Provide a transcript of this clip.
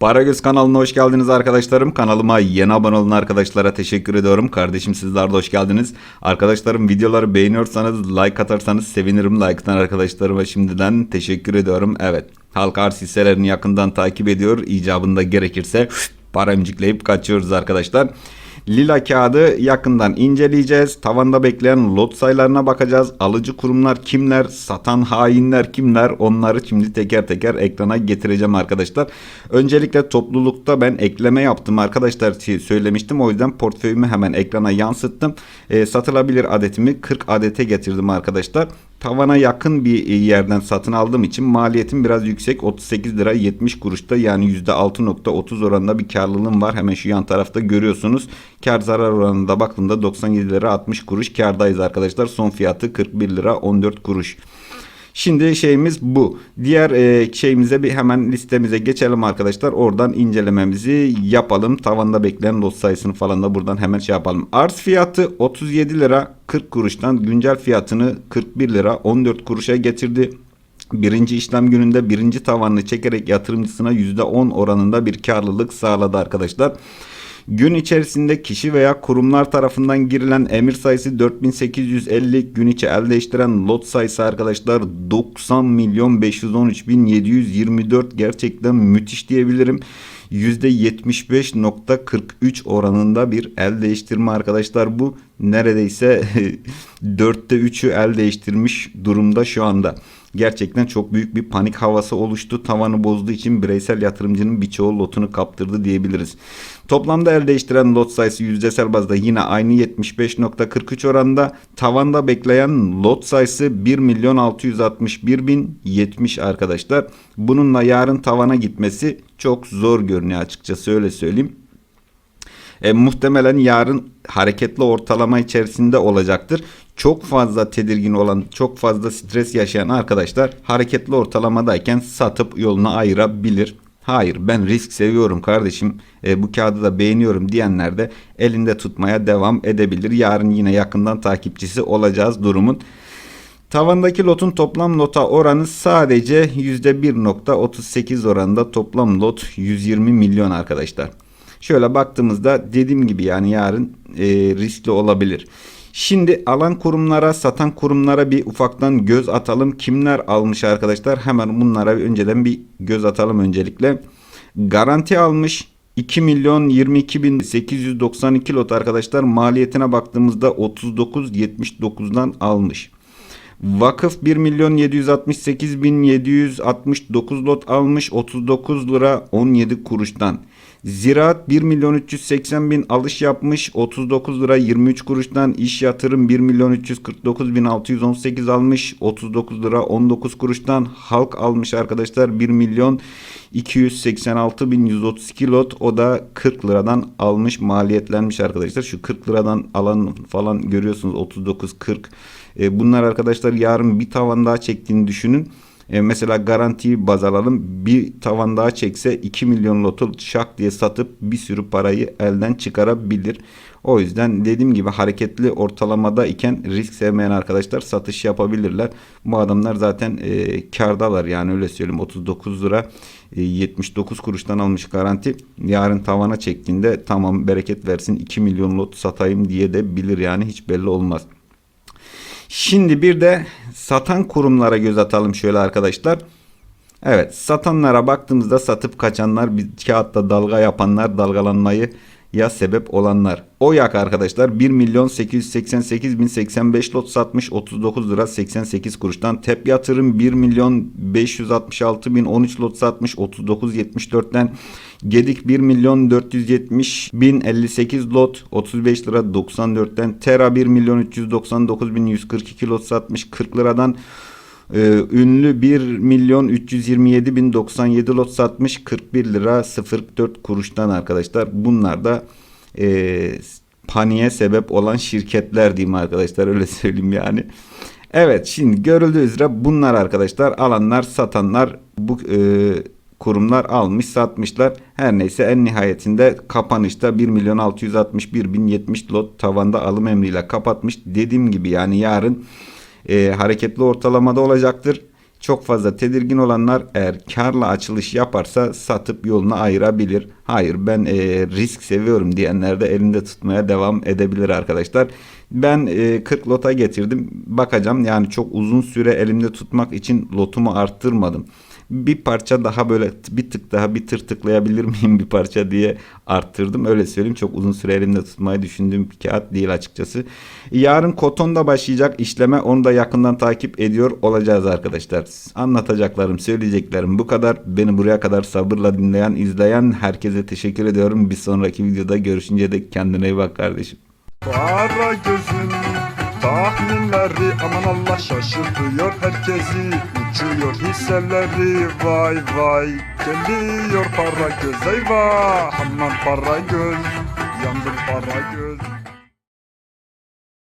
Paragöz kanalına hoş geldiniz arkadaşlarım. Kanalıma yeni abone olan arkadaşlara teşekkür ediyorum. Kardeşim sizler de hoş geldiniz. Arkadaşlarım videoları beğeniyorsanız like atarsanız sevinirim. Like atan arkadaşlarıma şimdiden teşekkür ediyorum. Evet halka arz hisselerini yakından takip ediyor. İcabında gerekirse para emcikleyip kaçıyoruz arkadaşlar. Lila kağıdı yakından inceleyeceğiz. Tavanda bekleyen lot sayılarına bakacağız. Alıcı kurumlar kimler, satan hainler kimler onları şimdi teker teker ekrana getireceğim arkadaşlar. Öncelikle toplulukta ben ekleme yaptım arkadaşlar söylemiştim. O yüzden portföyümü hemen ekrana yansıttım. E, satılabilir adetimi 40 adete getirdim arkadaşlar. Tavana yakın bir yerden satın aldığım için maliyetim biraz yüksek. 38 lira 70 kuruşta yani %6.30 oranında bir karlılığım var. Hemen şu yan tarafta görüyorsunuz. Kar zarar oranında baktığımda 97 lira 60 kuruş kardayız arkadaşlar. Son fiyatı 41 lira 14 kuruş. Şimdi şeyimiz bu. Diğer e, şeyimize bir hemen listemize geçelim arkadaşlar. Oradan incelememizi yapalım. Tavanda bekleyen lot sayısını falan da buradan hemen şey yapalım. Arz fiyatı 37 lira 40 kuruştan güncel fiyatını 41 lira 14 kuruşa getirdi. Birinci işlem gününde birinci tavanını çekerek yatırımcısına %10 oranında bir karlılık sağladı arkadaşlar. Gün içerisinde kişi veya kurumlar tarafından girilen emir sayısı 4850 gün içi el değiştiren lot sayısı arkadaşlar 90 milyon 513 bin 724 gerçekten müthiş diyebilirim. %75.43 oranında bir el değiştirme arkadaşlar bu neredeyse 4'te 3'ü el değiştirmiş durumda şu anda. Gerçekten çok büyük bir panik havası oluştu. Tavanı bozduğu için bireysel yatırımcının birçoğu lotunu kaptırdı diyebiliriz. Toplamda el değiştiren lot sayısı yüzdesel bazda yine aynı 75.43 oranında. Tavanda bekleyen lot sayısı 1 milyon 661 bin 70 arkadaşlar. Bununla yarın tavana gitmesi çok zor görünüyor açıkçası öyle söyleyeyim. E, muhtemelen yarın hareketli ortalama içerisinde olacaktır. Çok fazla tedirgin olan, çok fazla stres yaşayan arkadaşlar hareketli ortalamadayken satıp yoluna ayırabilir. Hayır ben risk seviyorum kardeşim e, bu kağıdı da beğeniyorum diyenler de elinde tutmaya devam edebilir. Yarın yine yakından takipçisi olacağız durumun. Tavandaki lotun toplam lota oranı sadece %1.38 oranında toplam lot 120 milyon arkadaşlar. Şöyle baktığımızda dediğim gibi yani yarın e, riskli olabilir. Şimdi alan kurumlara, satan kurumlara bir ufaktan göz atalım. Kimler almış arkadaşlar? Hemen bunlara önceden bir göz atalım öncelikle. Garanti almış 2 milyon 22 bin 892 lot arkadaşlar. Maliyetine baktığımızda 39.79'dan almış. Vakıf 1 milyon 768 bin 769 lot almış 39 lira 17 kuruştan. Ziraat 1 milyon 380 bin alış yapmış 39 lira 23 kuruştan iş yatırım 1 milyon 349 bin 618 almış 39 lira 19 kuruştan halk almış arkadaşlar 1 milyon 286 bin 132 lot o da 40 liradan almış maliyetlenmiş arkadaşlar. Şu 40 liradan alan falan görüyorsunuz 39 40 e, bunlar arkadaşlar yarın bir tavan daha çektiğini düşünün e, mesela garantiyi baz alalım. Bir tavan daha çekse 2 milyon lotu şak diye satıp bir sürü parayı elden çıkarabilir. O yüzden dediğim gibi hareketli ortalamada iken risk sevmeyen arkadaşlar satış yapabilirler. Bu adamlar zaten e, kardalar yani öyle söyleyeyim 39 lira e, 79 kuruştan almış garanti. Yarın tavana çektiğinde tamam bereket versin 2 milyon lot satayım diye de bilir yani hiç belli olmaz. Şimdi bir de satan kurumlara göz atalım şöyle arkadaşlar. Evet satanlara baktığımızda satıp kaçanlar kağıtta dalga yapanlar dalgalanmayı ya sebep olanlar. Oyak arkadaşlar 1 milyon 888 bin 85 lot satmış 39 lira 88 kuruştan. Tep yatırım 1 milyon 566 bin 13 lot satmış 39 74'ten. Gedik 1 milyon 470 bin 58 lot 35 lira 94'ten. Tera 1 milyon 399 bin 142 lot satmış 40 liradan. Ee, ünlü 1 milyon 327 bin 97 lot satmış 41 lira 04 kuruştan arkadaşlar. Bunlar da e, paniğe sebep olan şirketler diyeyim arkadaşlar öyle söyleyeyim yani. Evet şimdi görüldüğü üzere bunlar arkadaşlar alanlar satanlar bu e, kurumlar almış satmışlar. Her neyse en nihayetinde kapanışta 1 milyon 661 bin 70 lot tavanda alım emriyle kapatmış. Dediğim gibi yani yarın e, hareketli ortalamada olacaktır. Çok fazla tedirgin olanlar eğer karla açılış yaparsa satıp yolunu ayırabilir. Hayır ben e, risk seviyorum diyenler de elinde tutmaya devam edebilir arkadaşlar. Ben e, 40 lota getirdim. Bakacağım yani çok uzun süre elimde tutmak için lotumu arttırmadım. Bir parça daha böyle bir tık daha bir tır tıklayabilir miyim bir parça diye arttırdım. Öyle söyleyeyim çok uzun süre elimde tutmayı düşündüğüm bir kağıt değil açıkçası. Yarın kotonda başlayacak işleme onu da yakından takip ediyor olacağız arkadaşlar. Anlatacaklarım söyleyeceklerim bu kadar. Beni buraya kadar sabırla dinleyen izleyen herkese teşekkür ediyorum. Bir sonraki videoda görüşünce de kendine iyi bak kardeşim. Para gözün tahminleri aman Allah şaşırtıyor herkesi Uçuyor hisseleri vay vay. Geliyor para göz eyvah. Aman para göz Yandım para göz